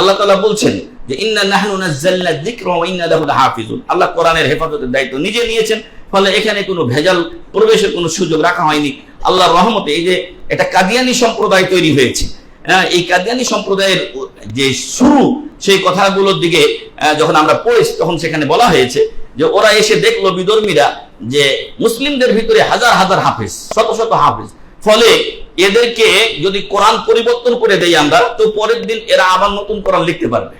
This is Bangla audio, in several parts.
আল্লাহ তালা বলছেন যে ইন্না নাহনু নাযালনা যিকরা ওয়া ইন্না আল্লাহ কোরআনের হেফাজতের দায়িত্ব নিজে নিয়েছেন ফলে এখানে কোনো ভেজাল প্রবেশের কোনো সুযোগ রাখা হয়নি। আল্লাহর রহমতে এই যে একটা কাদিয়ানি সম্প্রদায় তৈরি হয়েছে। হ্যাঁ, এই কাদিয়ানি সম্প্রদায়ের যে শুরু সেই কথাগুলোর দিকে যখন আমরা পড়েছি তখন সেখানে বলা হয়েছে যে ওরা এসে দেখল বিধর্মীরা যে মুসলিমদের ভিতরে হাজার হাজার হাফেজ শত শত হাফেজ। ফলে এদেরকে যদি কোরআন পরিবর্তন করে দেই আমরা, তো পরের দিন এরা আবার নতুন কোরআন লিখতে পারবে।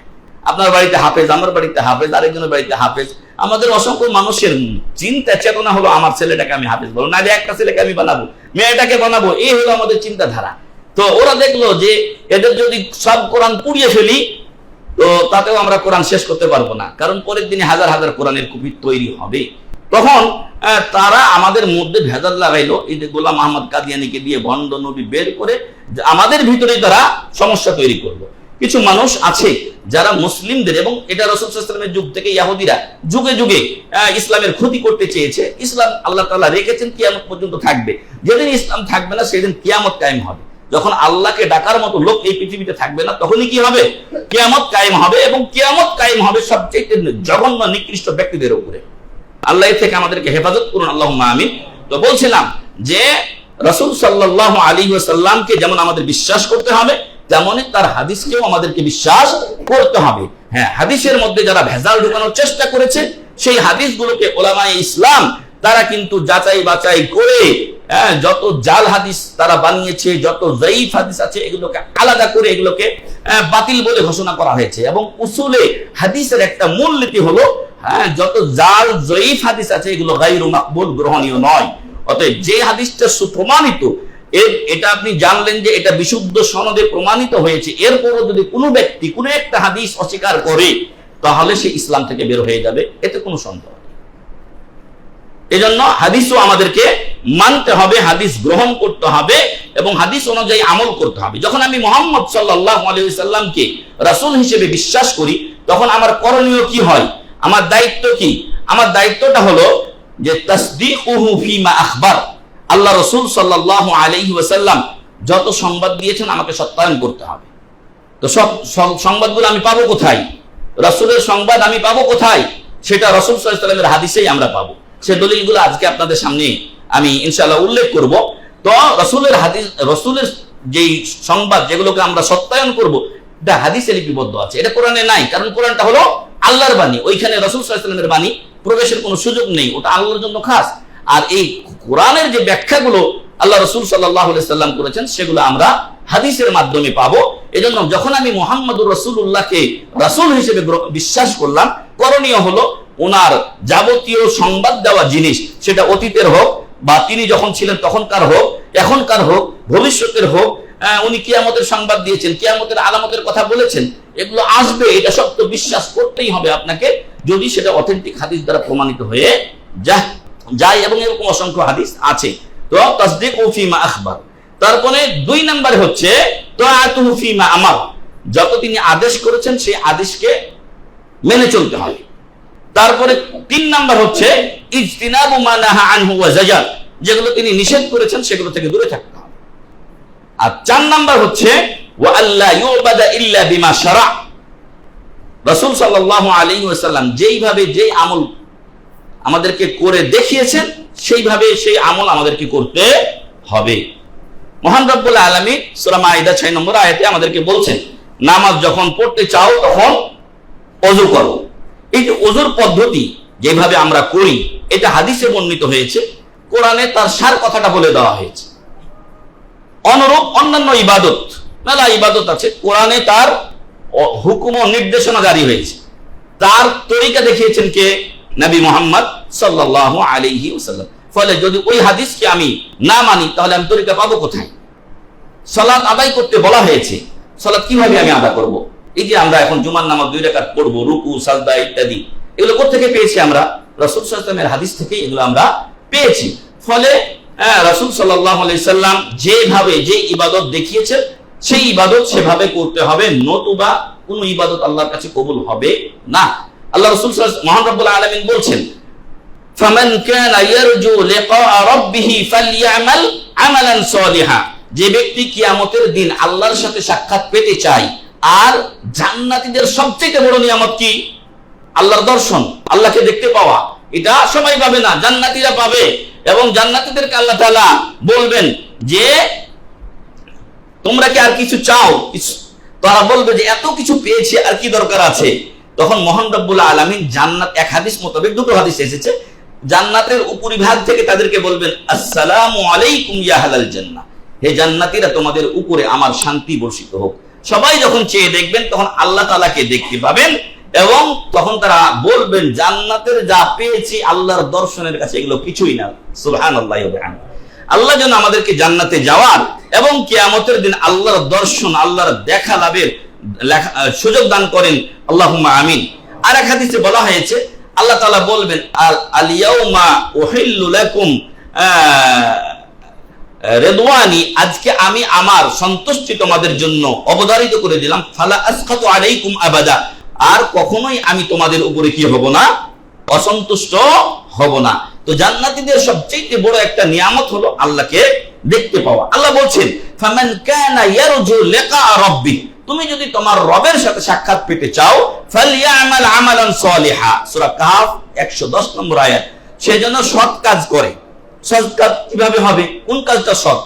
আপনার বাড়িতে হাফেজ, আমার বাড়িতে হাফেজ, আরেকজনের বাড়িতে হাফেজ। আমাদের অসংখ্য মানুষের চিন্তা, চেতনা হলো, আমার ছেলেটাকে আমি হাফেজ বলব না যে একটা ছেলেকে আমি বানাবো, মেয়েটাকে বানাবো, এই হলো আমাদের চিন্তাধারা। তো ওরা দেখল যে এদের যদি সব কোরআন পুড়িয়ে ফেলি, তো তাতেও আমরা কোরআন শেষ করতে পারব না। কারণ পরের দিনে হাজার হাজার কোরআনের কপি তৈরি হবে। তখন তারা আমাদের মধ্যে ভেজাল লাগাইলো। এই যে গোলাম আহমদ কাদিয়ানিকে দিয়ে ভণ্ড নবী বের করে আমাদের ভিতরে তারা সমস্যা তৈরি করল। কিছু মানুষ আছে যারা মুসলিমদের এবং এটা রসুলের যুগ থেকে ইয়াহুদিরা যুগে যুগে ইসলামের ক্ষতি করতে চেয়েছে। ইসলাম আল্লাহ তালা রেখেছেন, কিয়ামত পর্যন্ত থাকবে। যেদিন ইসলাম থাকবে না, সেদিন কিয়ামত কায়েম হবে। যখন আল্লাহকে ডাকার মতো লোক এই পৃথিবীতে থাকবে না, তখনই কি হবে? কিয়ামত কায়েম হবে এবং কিয়ামত কায়েম হবে সবচেয়ে জঘন্য, নিকৃষ্ট ব্যক্তিদের উপরে। আল্লাহ থেকে আমাদেরকে হেফাজত করুন আল্লাহ আমিন। তো বলছিলাম যে রসুল সাল্লাহ আলী সাল্লামকে যেমন আমাদের বিশ্বাস করতে হবে তেমনই তার হাদিসকেও আমাদেরকে বিশ্বাস করতে হবে। হ্যাঁ হাদিসের মধ্যে যারা ভেজাল ঢুকানোর চেষ্টা করেছে, সেই হাদিসগুলোকে ওলামায় ইসলাম তারা কিন্তু যাচাই বাছাই করে হ্যাঁ, যত জাল হাদিস তারা বানিয়েছে যত জয়ীফ হাদিস আছে এগুলোকে আলাদা করে এগুলোকে বাতিল বলে ঘোষণা করা হয়েছে। এবং উসুলে হাদিসের একটা মূলনীতি হলো হ্যাঁ যত জাল জয়ীফ হাদিস আছে এগুলো গাইরু মাকবুল গ্রহণীয় নয়। অতএব যে হাদিসটা সুপ্রমাণিত এর এটা আপনি জানলেন যে এটা বিশুদ্ধ সনদে প্রমাণিত হয়েছে। এরপরও যদি কোনো ব্যক্তি কোনো একটা হাদিস অস্বীকার করে তাহলে সে ইসলাম থেকে বের হয়ে যাবে। এতে কোনো সন্দেহ এজন্য হাদিসও আমাদেরকে মানতে হবে, হাদিস গ্রহণ করতে হবে এবং হাদিস অনুযায়ী আমল করতে হবে। যখন আমি মোহাম্মদ সাল্লাহ আলাইসাল্লামকে রাসূল হিসেবে বিশ্বাস করি, তখন আমার করণীয় কি হয়? আমার দায়িত্ব কি? আমার দায়িত্বটা হলো যে ফিমা আখবার। আল্লাহ রসুল সাল্লাহ আলাইহি ওয়াসাল্লাম যত সংবাদ দিয়েছেন, আমাকে সত্যায়ন করতে হবে। তো সব সব সংবাদগুলো আমি পাবো কোথায়? রসুলের সংবাদ আমি পাবো কোথায়? সেটা রসুল সাল্লামের হাদিসেই আমরা পাবো। সে দলিলগুলো আজকে আপনাদের সামনে আমি ইনশাল্লাহ উল্লেখ করব। তো রসুলের হাদিস, রসুলের যেই সংবাদ যেগুলোকে আমরা সত্যায়ন করব, এটা হাদিসে লিপিবদ্ধ আছে। এটা কোরআনে নাই, কারণ কোরআনটা হলো আল্লাহর বাণী। ওইখানে রসুল সাল্লামের বাণী, প্রবেশের কোনো সুযোগ নেই, ওটা আল্লাহর জন্য খাস। আর এই কোরআনের যে ব্যাখ্যাগুলো আল্লাহ রসুল সাল্লাহ সাল্লাম করেছেন, সেগুলো আমরা হাদিসের মাধ্যমে পাবো। এজন্য যখন আমি মোহাম্মদুর রসুল্লাহকে রাসূল হিসেবে বিশ্বাস করলাম, করণীয় হলো ওনার যাবতীয় সংবাদ দেওয়া জিনিস, সেটা অতীতের হোক বা তিনি যখন ছিলেন তখনকার হোক, এখনকার হোক, ভবিষ্যতের হোক উনি কিয়ামতের সংবাদ দিয়েছেন, কিয়ামতের আলামতের কথা বলেছেন, এগুলো আসবে, এটা সব তো বিশ্বাস করতেই হবে আপনাকে, যদি সেটা অথেন্টিক হাদিস দ্বারা প্রমাণিত হয়ে যায়। যায় এবং এরকম অসংখ্য হাদিস আছে। তো তাসদিক ও ফিমা আখবার। তারপরে দুই নম্বরে হচ্ছে তো আতুহু ফিমা আমার যত তিনি আদেশ করেছেন, সেই আদেশকে মেনে চলতে হবে। তারপরে তিন নাম্বার হচ্ছে, ইজতিনাবু মা নাহা আনহু ওয়া জাজার যেগুলো তিনি নিষেধ করেছেন, সেগুলো থেকে দূরে থাকতে হবে। আর চার নাম্বার হচ্ছে, ওয়া আল্লাহ ইউবাদা ইল্লা বিমা শারা। রাসূল সাল্লাল্লাহু আলাইহি ওয়াসাল্লাম যেইভাবে যেই আমল আমাদেরকে করে দেখিয়েছেন, সেইভাবে সেই আমল আমাদেরকে করতে হবে। মহান রব্বুল আলমী সুরা মাইদা ছয় নম্বর আয়াতে আমাদেরকে বলছেন, নামাজ যখন পড়তে চাও তখন অজু করো। এই যে অজুর পদ্ধতি যেভাবে আমরা করি, এটা হাদিসে বর্ণিত হয়েছে, কোরআনে তার সার কথাটা বলে দেওয়া হয়েছে। অনুরূপ অন্যান্য ইবাদত, মেলা ইবাদত আছে, কোরআনে তার হুকুম ও নির্দেশনা জারি হয়েছে। তার তরিকা দেখিয়েছেন কে? নবী মোহাম্মদ সাল্লাল্লাহু আলাইহি ওয়াসাল্লাম। ফলে যদি ওই হাদিসকে আমি না মানি, তাহলে আমি তরিকা পাবো কোথায়? সালাত আদায় করতে বলা হয়েছে। সালাত কীভাবে আমি আদা করব? এই যে আমরা এখন জুমার নামাজ দুই রাকাত পড়ব রুকু সাজদা ইত্যাদি এগুলো কোথেকে পেয়েছি আমরা? রাসূল সাল্লামের হাদিস থেকে এগুলো আমরা পেয়েছি। ফলে হ্যাঁ, রাসূল সাল্লাম যেভাবে যে ইবাদত দেখিয়েছেন সেই ইবাদত সেভাবে করতে হবে। নতুবা কোনো ইবাদত আল্লাহর কাছে কবুল হবে না। আল্লাহ রসুল মহান রব্বুল আলামিন বলছেন ফামান কানা ইয়ারজু লিকা রাব্বিহি ফালইআমাল আমালান সালিহা। যে ব্যক্তি কিয়ামতের দিন আল্লাহর সাথে সাক্ষাৎ পেতে চায় আর জান্নাতীদের সবচেয়ে বড় নিয়ামত কি? আল্লাহর দর্শন, আল্লাহকে দেখতে পাওয়া। এটা সবাই পাবে না, জান্নাতীরা পাবে। এবং জান্নাতীদেরকে আল্লাহ তাআলা বলবেন যে, তোমরা কি আর কিছু চাও? তারা বলবে যে, এত কিছু পেয়েছে, আর কি দরকার আছে? তখন মোহান রব্বুল আলমিন জান্নাত, এক হাদিস মোতাবেক দুটো হাদিস এসেছে। জান্নাতের উপরিভাগ থেকে তাদেরকে বলবেন, আসসালামু আলাইকুম ইয়া হালাল জান্নাহ। হে জান্নাতীরা, তোমাদের উপরে আমার শান্তি বর্ষিত হোক। সবাই যখন চেয়ে দেখবেন, তখন আল্লাহ তাআলাকে দেখতে পাবেন এবং তখন তারা বলবেন, জান্নাতের যা পেয়েছি আল্লাহর দর্শনের কাছে এগুলো কিছুই না। ওয়া বিহামদিহি আল্লাহ যেন আমাদেরকে জান্নাতে যাওয়ার এবং কিয়ামতের দিন আল্লাহর দর্শন, আল্লাহর দেখা লাভের সুযোগ দান করেন, আল্লাহুম্মা আমিন। আর এক হাদিসে বলা হয়েছে, আল্লাহ তালা বলবেন আল আলিয়াউমা ওহিল্লুলাকুম রেদওয়ানি, আজকে আমি আমার সন্তুষ্টি তোমাদের জন্য অবধারিত করে দিলাম। ফালা আসখাতু আলাইকুম আবাদা। আর কখনোই আমি তোমাদের উপরে কি হব না? অসন্তুষ্ট হব না। তো জান্নাতীদের সবচেয়ে বড় একটা নিয়ামত হলো আল্লাহকে দেখতে পাওয়া। আল্লাহ বলছেন, ফামান কানা ইয়ারজু লিকা রাব্বি। তুমি যদি তোমার রবের সাথে সাক্ষাৎ পেতে চাও, ফালইয়ামাল আমালান সলিহা। সূরা কাহফ 110 নম্বর আয়াত। সেজন্য সৎ কাজ করে। সৎ কাজ কীভাবে হবে? কোন কাজটা সৎ?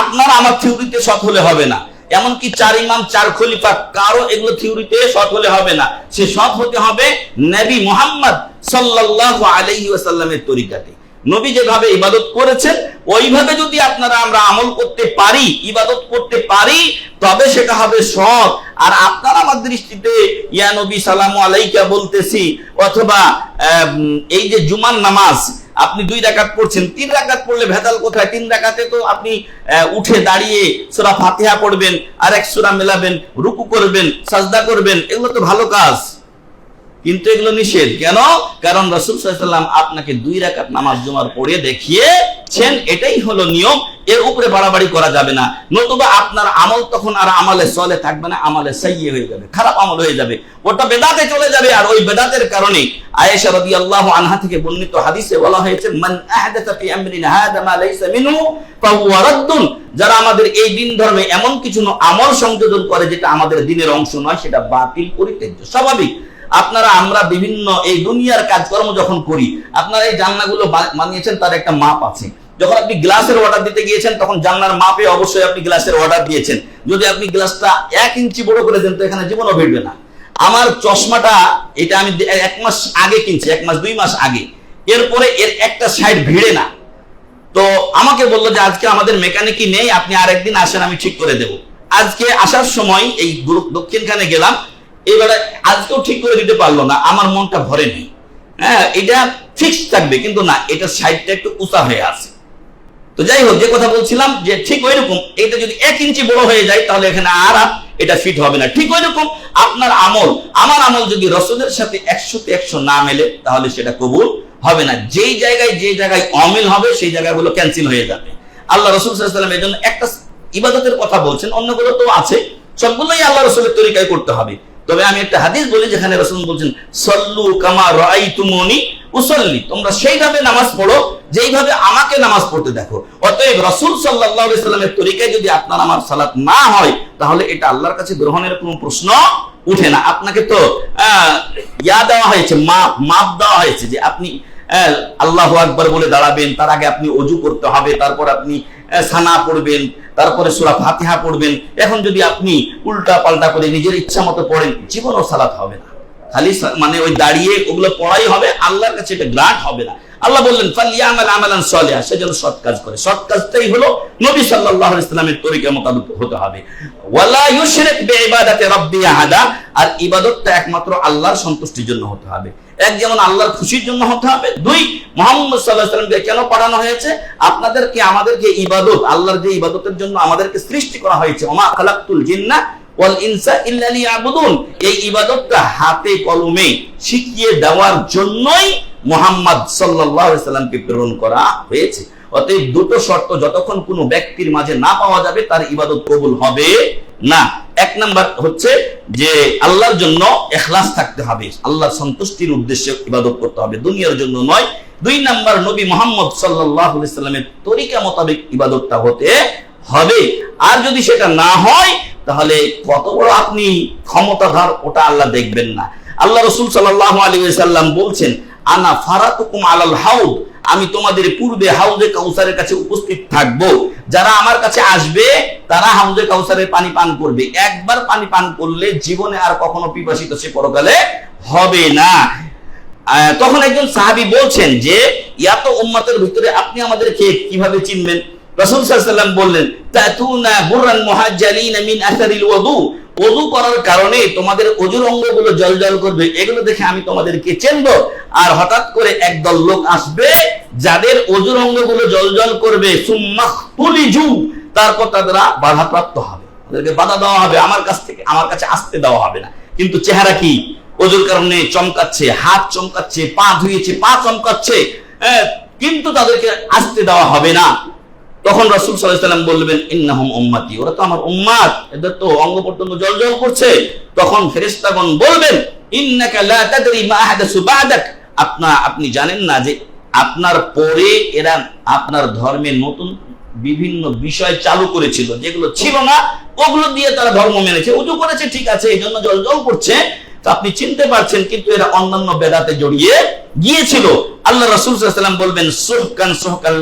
আপনার আমার থিওরিতে সৎ হলে হবে না। এমনকি চার ইমাম, চার খলিফা, কারও এগুলো থিওরিতে সৎ হলে হবে না। সে সৎ হতে হবে নবী মুহাম্মদ সাল্লাল্লাহু আলাইহি ওয়াসাল্লামের তরিকাতে। নবী যেভাবে ইবাদত করেছেন, ওইভাবে যদি আপনারা আমরা আমল করতে পারি, ইবাদত করতে পারি, তবে সেটা হবে সৎ। আর আপনার আমার দৃষ্টিতে, ইয়া নবী সালামু আলাইকা বলতেছি, অথবা এই যে জুমার নামাজ আপনি দুই রাকাত পড়ছেন, তিন রাকাত পড়লে ভেজাল কোথায়? তিন রাকাতে তো আপনি উঠে দাঁড়িয়ে সোরা ফাতিহা পড়বেন আর এক সোরা মেলাবেন, রুকু করবেন, সাজদা করবেন, এগুলো তো ভালো কাজ। কিন্তু এগুলো নিষেধ। কেন? কারণ রসুল সাল্লাম আপনাকে দুই রাকাত নামাজ জমার পড়ে দেখিয়েছেন, এটাই হলো নিয়ম। এর উপরে বাড়াবাড়ি করা যাবে না। নতুবা আপনার আমল তখন আর আমলে চলে থাকবে না, আমলে সাইয়ে হয়ে যাবে, খারাপ আমল হয়ে যাবে। ওটা বেদাতে চলে যাবে আর ওই বেদাতের কারণে আয়েশা রাদিয়াল্লাহু আনহা থেকে বর্ণিত হাদিসে বলা হয়েছে, মান আহদাথা ফি আমরিনা হাদা মা লাইসা মিনহু ফাহুয়া রাদ্দুন। যারা আমাদের এই দিন ধর্মে এমন কিছু আমল সংযোজন করে যেটা আমাদের দিনের অংশ নয়, সেটা বাতিল পরিত্যাজ্য, স্বাভাবিক। আপনারা, আমরা বিভিন্ন এই দুনিয়ার কাজকর্ম যখন করি, আপনারা এই জানলাগুলো বা- বানিয়েছেন, তার একটা মাপ আছে। যখন আপনি গ্লাসের অর্ডার দিতে গিয়েছেন, তখন জানলার মাপে অবশ্যই আপনি গ্লাসের অর্ডার দিয়েছেন। যদি আপনি গ্লাসটা এক ইঞ্চি বড় করে দেন, তো এখানে জীবনও ভিড়বে না। আমার চশমাটা, এটা আমি এক মাস আগে কিনছি, এক মাস, দুই মাস আগে। এরপরে এর একটা সাইড ভিড়ে না। তো আমাকে বলল যে, আজকে আমাদের মেকানিকই নেই, আপনি আরেকদিন আসেন, আমি ঠিক করে দেব। আজকে আসার সময় এই দক্ষিণখানে গেলাম। এবারে আজকেও ঠিক করে দিতে পারল না, আমার মনটা ভরে নেই হ্যাঁ এটা ফিক্সড থাকবে, কিন্তু না, এটা সাইডটা একটু উঁচা হয়ে আছে। তো যাই হোক যে কথা বলছিলাম যে ঠিক ওই রকম এটা যদি এক ইঞ্চি বড় হয়ে যায়, তাহলে এখানে আর এটা ফিট হবে না। ঠিক ওই রকম আপনার আমল, আমার আমল যদি রসদের সাথে একশোতে একশো না মেলে, তাহলে সেটা কবুল হবে না। যেই জায়গায়, যে জায়গায় অমিল হবে, সেই জায়গাগুলো ক্যান্সেল হয়ে যাবে। আল্লাহ রসুল সাল্লাম এই জন্য একটা ইবাদতের কথা বলছেন, অন্যগুলো তো আছে, সবগুলোই আল্লাহ রসুলের তরিকায় করতে হবে। তবে আমি একটা হাদিস বলি, যেখানে রসুল বলছেন, সল্লু কামা রাই তুমনি উসল্লি, তোমরা সেইভাবে নামাজ পড়ো যেইভাবে আমাকে নামাজ পড়তে দেখো। অতএব রসুল সাল্লাহ সাল্লামের তরিকায় যদি আপনার আমার সালাত না হয়, তাহলে এটা আল্লাহর কাছে গ্রহণের কোনো প্রশ্ন উঠে না। আপনাকে তো ইয়া দেওয়া হয়েছে, মাপ মাপ দেওয়া হয়েছে যে আপনি আল্লাহ আকবর বলে দাঁড়াবেন, তার আগে আপনি অজু করতে হবে, তারপর আপনি সানা পড়বেন, তারপরে সুরা ফাতিহা পড়বেন। এখন যদি আপনি উল্টা পাল্টা করে নিজের ইচ্ছা মতো পড়েন, জীবনও সালাত হবে না। খালি মানে ওই দাঁড়িয়ে ওগুলো পড়াই হবে, আল্লাহর কাছে এটা গ্রান্ট হবে না। আল্লাহ বললেন আমালান সে যেন সৎ কাজ করে। সৎ কাজটাই হলো নবী তরিকা মোতাবেক হতে হবে। আর ইবাদতটা একমাত্র আল্লাহর সন্তুষ্টির জন্য হতে হবে। এক, যেমন আল্লাহর খুশির জন্য হতে হবে। দুই, মোহাম্মদ আলাইহি সাল্লামকে কেন পাঠানো হয়েছে? আপনাদেরকে, আমাদেরকে ইবাদত, আল্লাহর যে ইবাদতের জন্য আমাদেরকে সৃষ্টি করা হয়েছে। জিন্না ওয়াল এই ইবাদতটা হাতে কলমে শিখিয়ে দেওয়ার জন্যই মোহাম্মদ সাল্লামকে প্রেরণ করা হয়েছে। অতএব দুটো শর্ত, যতক্ষণ কোনো ব্যক্তির মাঝে না পাওয়া যাবে, তার ইবাদত কবুল হবে না। এক নাম্বার হচ্ছে যে আল্লাহর জন্য এখলাস থাকতে হবে। সন্তুষ্টির উদ্দেশ্যে ইবাদত করতে হবে, দুনিয়ার জন্য নয়। দুই নাম্বার, নবী মোহাম্মদ সাল্লামের তরিকা মোতাবেক ইবাদতটা হতে হবে। আর যদি সেটা না হয় তাহলে কত বড় আপনি ক্ষমতাধর, ওটা আল্লাহ দেখবেন না। আল্লাহ রসুল সাল্লাহ আলী সাল্লাম বলছেন, আনা ফারাতুকুম আলাল হাউদ আমি তোমাদের পূর্বে হাউজে কাউসারের কাছে উপস্থিত থাকব। যারা আমার কাছে আসবে, তারা হাউজে কাউসারের পানি পান করবে। একবার পানি পান করলে জীবনে আর কখনো পিপাসিত সে পরকালে হবে না। তখন একজন সাহাবী বলছেন যে, ইয়াত উম্মতের ভিতরে আপনি আমাদেরকে কীভাবে চিনবেন? রাসূল সাল্লাল্লাহু বললেন তাতুনা মুহাজ্জালিন মিন আসারিল ওযু ওযু করার কারণে তোমাদের অঙ্গগুলো জলজল করবে এগুলো দেখে আমি তোমাদেরকে চিনব। আর হঠাৎ করে একদল লোক আসবে যাদের অঙ্গগুলো জলজল করবে সুম্মাখতুলিজু তারপর তারা বাধাপ্রাপ্ত হবে। তাদেরকে বাধা দেওয়া হবে আমার কাছ থেকে আমার কাছে আসতে দেওয়া হবে না। কিন্তু চেহারা কি? ওজুর কারণে চমকাচ্ছে হাত চমকাচ্ছে পা ধুয়েছে পা চমকাচ্ছে হ্যাঁ, কিন্তু তাদেরকে আসতে দেওয়া হবে না। তখন রাসূল সাল্লাম বলবেন ইন্নাহুম উম্মতি। ওরা তো আমার উম্মাত এদের তো অঙ্গ পর্যন্ত জলজল করছে। তখন ফেরেশতাগণ বলবেন আপনা, আপনি জানেন না যে আপনার পরে এরা আপনার ধর্মে নতুন বিভিন্ন বিষয় চালু করেছিল, যেগুলো ছিল না, ওগুলো দিয়ে তারা ধর্ম মেনেছে। উজু করেছে, ঠিক আছে এই জন্য জল জল করছে। তো আপনি চিনতে পারছেন, কিন্তু এরা অন্যান্য বেদাতে জড়িয়ে গিয়েছিল। আল্লাহ রাসূল সাল্লাল্লাহু আলাইহি ওয়াসাল্লাম বলবেন, সুহকান সুহকান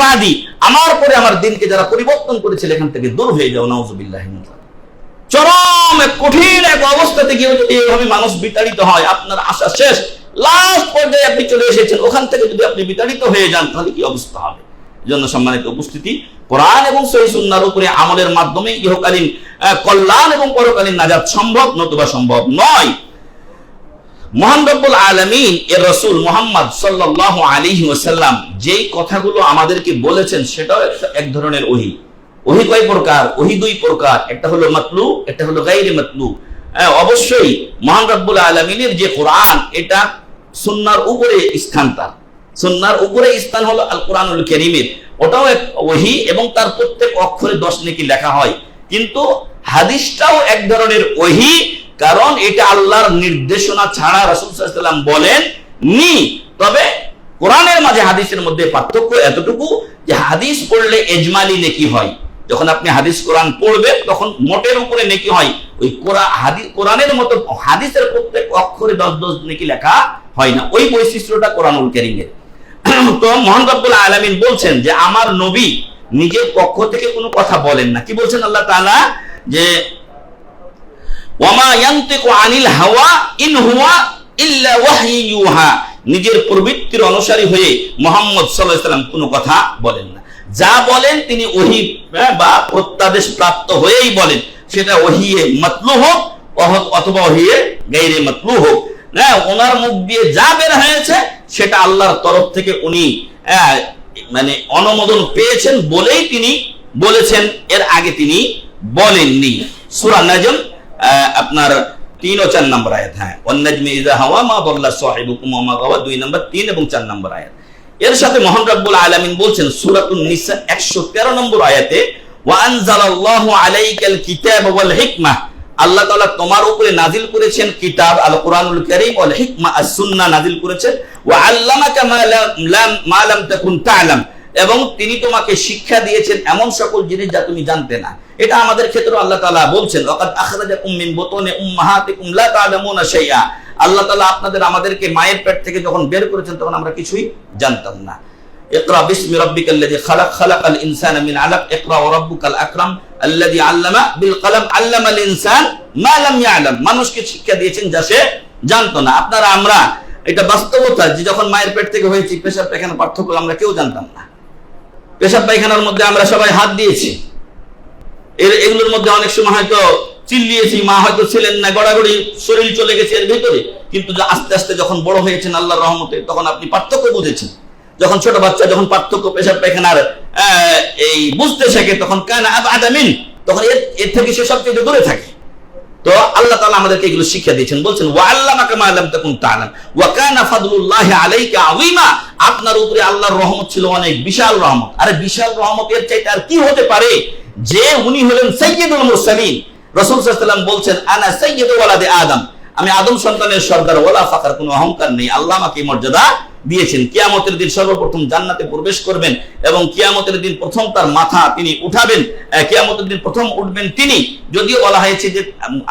বাদি। আমার পরে আমার দিনকে যারা পরিবর্তন করেছিল, এখান থেকে দূর হয়ে যাও, নাউজুবিল্লাহি যালিক। চরম এক কঠিন এক অবস্থাতে গিয়ে যদি এইভাবে মানুষ বিতাড়িত হয়, আপনার আশা শেষ। লাস্ট পর্যায়ে আপনি চলে এসেছেন, ওখান থেকে যদি আপনি বিতাড়িত হয়ে যান, তাহলে কি অবস্থা হবে? জন্য সম্মানিত উপস্থিতি কোরআন এবং সহি সুন্নাহর উপরে আমলের মাধ্যমে ইহকালীন কল্যাণ এবং পরকালীন নাজাত সম্ভব নতুবা সম্ভব নয়। কয় প্রকার? ওহি দুই প্রকার। একটা হলো মাতলু একটা হলো মাতলু। হ্যাঁ, অবশ্যই মহান আলামিনের যে কোরআন এটা সুন্নার উপরে স্থান তার। সুন্নার উপরে স্থান হলো আল কোরআনুল কারীমের। ওটাও এক ওহি এবং তার প্রত্যেক অক্ষরে দশ নেকি লেখা হয়। কিন্তু হাদিসটাও এক ধরনের ওহি, কারণ এটা আল্লাহর নির্দেশনা ছাড়া রাসূল বলেন নি। তবে কোরআনের মাঝে হাদিসের মধ্যে পার্থক্য এতটুকু যে হাদিস পড়লে এজমালি নেকি হয়। যখন আপনি হাদিস কোরআন পড়বেন, তখন মোটের উপরে নেকি হয়। ওই কোরআনের মতো হাদিসের প্রত্যেক অক্ষরে দশ দশ নেকি লেখা হয় না। ওই বৈশিষ্ট্যটা কোরআনুল কারীমের। তো মহান আলামিন বলছেন যে আমার নবী নিজের পক্ষ থেকে কোনো কথা বলেন না। কি বলছেন আল্লাহ তাআলা? যে নিজের প্রবৃত্তির অনুসারী হয়ে মোহাম্মদ সাল্লাম কোনো কথা বলেন না। যা বলেন তিনি ওহি হ্যাঁ, বা প্রত্যাদেশ প্রাপ্ত হয়েই বলেন। সেটা ওহিয়ে মাতলু হোক অথবা ওহিয়ে গাইরে মতলু হোক। হ্যাঁ ওনার মুখ দিয়ে যা বের হয়েছে, সেটা আল্লাহর তরফ থেকে উনি মানে অনুমোদন পেয়েছেন বলেই তিনি বলেছেন। এর আগে তিনি বলেননি। সূরা নাজম আপনার তিন ও চার নম্বর আয়াত হ্যাঁ। অন্নাজমে ইজা হাওয়া মা বল্লা সাহিবুকুম মা দুই নম্বর, তিন এবং চার নম্বর আয়াত। এর সাথে মোহন রব্বুল আলামিন বলছেন, সূরাতুন নিসা 113 নম্বর আয়াতে, ওয়া আনজালাল্লাহু আলাইকাল কিতাব ওয়াল হিকমাহ আল্লাহ তালা তোমার উপরে নাজিল করেছেন কিতাব আল কোরআনুল করিম অল হিকমা সুন্না নাজিল করেছেন। ও আল্লাহ এবং তিনি তোমাকে শিক্ষা দিয়েছেন এমন সকল জিনিস যা তুমি জানতে না। এটা আমাদের ক্ষেত্রে আল্লাহ তালা বলছেন আল্লাহ তালা আপনাদের আমাদেরকে মায়ের পেট থেকে যখন বের করেছেন, তখন আমরা কিছুই জানতাম না। ইকরা বিসমি রাব্বিকাল্লাযী খালাক, খালাকাল ইনসানা মিন আলাক, ইকরা ওয়া রাব্বুকাল আকরাম। আল্লাদি আল্লামা বিল কলম আল্লামা ইনসান মা লাম ইয়ালাম। মানুষকে শিক্ষা দিয়েছেন যা সে জানতো না। আপনারা, আমরা, এটা বাস্তবতা যে যখন মায়ের পেট থেকে হয়েছি, পেশাব পায়খানা পার্থক্য আমরা কেউ জানতাম না। পেশাব পায়খানার মধ্যে আমরা সবাই হাত দিয়েছি। এর, এগুলোর মধ্যে অনেক সময় হয়তো চিল্লিয়েছি, মা হয়তো ছিলেন না, গড়াগড়ি শরীর চলে গেছে এর ভিতরে। কিন্তু আস্তে আস্তে যখন বড় হয়েছেন আল্লাহর রহমতে, তখন আপনি পার্থক্য বুঝেছেন। যখন ছোট বাচ্চা যখন পার্থক্য পেশাব পায়খানার এই বুঝতে শেখে, তখন কান আদামিন, তখন এর থেকে সে সবচেয়ে দূরে থাকে। তো আল্লাহ তাআলা আমাদেরকে এগুলো শিক্ষা দিয়েছেন। বলছেন, ওয়া আল্লামাকা মা লাম তাকুন তা'লাম ওয়া কানা ফাদলুল্লাহি আলাইকা আযীমা। আপনার উপরে আল্লাহর রহমত ছিল অনেক বিশাল রহমত। আরে বিশাল রহমত এর চাইতে আর কি হতে পারে? যে উনি হলেন সাইয়্যিদুল মুরসালিন। রাসূল ওয়াসাল্লাম বলছেন, আনা সাইয়্যিদু ওয়ালাদি আদম। আমি আদম সন্তানের সর্দার ওয়ালা ফাকার কোনো অহংকার নেই। আল্লাহ আমাকে মর্যাদা দিয়েছেন। কিয়ামতের দিন সর্বপ্রথম জান্নাতে প্রবেশ করবেন এবং কিয়ামতের দিন প্রথম তার মাথা তিনি উঠাবেন। কিয়ামতের দিন প্রথম উঠবেন তিনি। যদিও বলা হয়েছে যে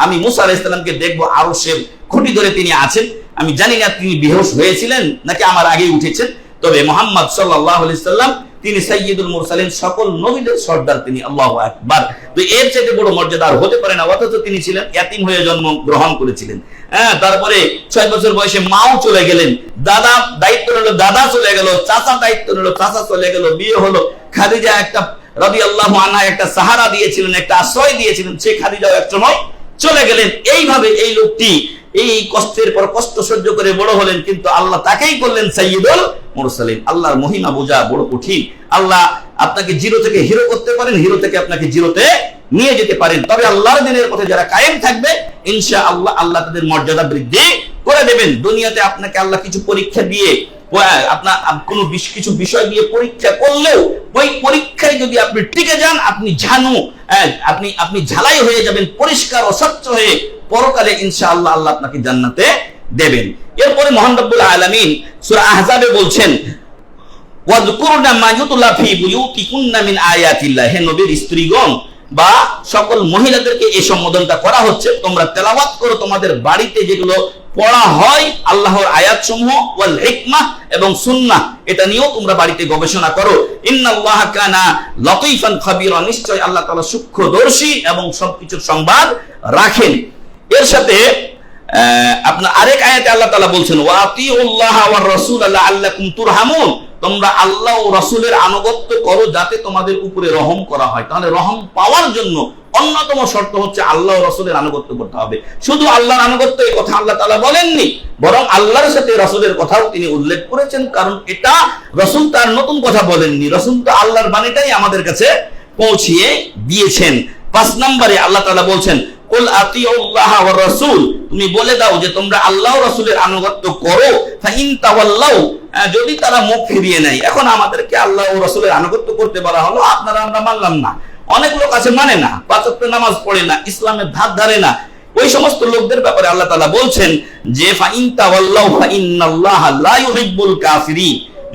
আমি মুসা আলাইসালামকে সালামকে দেখব আরও সে খুঁটি ধরে তিনি আছেন। আমি জানি না তিনি বেহস হয়েছিলেন নাকি আমার আগেই উঠেছেন। তবে মোহাম্মদ সাল্লাহ সাল্লাম তিনি সাইয়্যিদুল মুরসালিন সকল নবীদের সর্দার তিনি, আল্লাহ আকবার। তো এর চাইতে বড় মর্যাদা আর হতে পারে না, অথচ তিনি ছিলেন ইয়াতিম হয়ে জন্ম গ্রহণ করেছিলেন। হ্যাঁ তারপরে ছয় বছর বয়সে মাও চলে গেলেন, দাদা দায়িত্ব নিল, দাদা চলে গেল, চাচা দায়িত্ব নিল, চাচা চলে গেল, বিয়ে হলো। খাদিজা একটা রবি আল্লাহ আনহা একটা সাহারা দিয়েছিলেন, একটা আশ্রয় দিয়েছিলেন, সে খাদিজাও এক সময় চলে গেলেন। এইভাবে এই লোকটি এই কষ্টের পর কষ্ট সহ্য করে বড় হলেন কিন্তু আল্লাহ তাকেই করলেন সাইয়্যিদুল মুরসালিন। আল্লাহর মহিমা বোঝা বড় কঠিন। আল্লাহ আপনাকে জিরো থেকে হিরো করতে পারেন হিরো থেকে আপনাকে জিরোতে নিয়ে যেতে পারেন। তবে আল্লাহর দিনের পথে যারা কায়েম থাকবে ইনশা আল্লাহ আল্লাহ তাদের মর্যাদা বৃদ্ধি করে দেবেন। দুনিয়াতে আপনাকে আল্লাহ কিছু পরীক্ষা দিয়ে আপনার আপ- কোনো কিছু বিষয় দিয়ে পরীক্ষা করলেও ওই পরীক্ষায় যদি আপনি টিকে যান আপনি হ্যাঁ, আপনি আপনি ঝালাই হয়ে যাবেন পরিষ্কার অস্বচ্ছ হয়ে পরকালে ইনশাআল্লাহ আল্লাহ আপনাকে জান্নাতে দেবেন। এরপরে মহান রব্বুল আলামিন সূরা আহজাবে বলছেন ওয়াজকুরনা মা ফি মিন আয়াতিল্লাহ। হে নবীর স্ত্রীগণ বা সকল মহিলাদেরকে এই সম্বোধনটা করা হচ্ছে, তোমরা তেলাওয়াত করো তোমাদের বাড়িতে যেগুলো পড়া হয় আল্লাহর ওয়াল এবং সুন্নাহ, এটা নিয়েও তোমরা বাড়িতে গবেষণা করো। ইন্নাল্লাহ কানা নিশ্চয় আল্লাহ তাআলা সূক্ষ্মদর্শী এবং সবকিছুর সংবাদ রাখেন। এর সাথে আপনার আরেক আয়াতে আল্লাহ তালা বলছেন ওয়াতিউল্লাহ ওয়ার রাসূল লাআল্লাকুম তুরহামুন। তোমরা আল্লাহ ও রাসূলের আনুগত্য করো যাতে তোমাদের উপরে রহম করা হয়। তাহলে রহম পাওয়ার জন্য অন্যতম শর্ত হচ্ছে আল্লাহ রাসূলের আনুগত্য করতে হবে। শুধু আল্লাহর আনুগত্য এই কথা আল্লাহ তাআলা বলেননি, বরং আল্লাহর সাথে রাসূলের কথাও তিনি উল্লেখ করেছেন, কারণ এটা রাসূল তার নতুন কথা বলেননি। রাসূল তো আল্লাহর বাণীটাই আমাদের কাছে পৌঁছিয়ে দিয়েছেন। পাঁচ নম্বরে আল্লাহ তালা বলছেন তুমি বলে দাও যে তোমরা আল্লাহ আনুগত্য করো যদি তারা মুখ ফিরিয়ে নেয়, এখন আমাদেরকে আল্লাহ আনুগত্য করতে বলা হলো, আপনারা আমরা মানলাম না। অনেক লোক আছে মানে না নামাজ পড়ে না, ইসলামের ধার ধারে না। ওই সমস্ত লোকদের ব্যাপারে আল্লাহ তাআলা বলছেন যে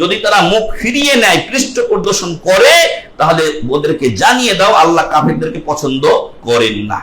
যদি তারা মুখ ফিরিয়ে নেয়, পৃষ্ঠ প্রদর্শন করে, তাহলে ওদেরকে জানিয়ে দাও, আল্লাহ কাফেরদেরকে পছন্দ করেন না।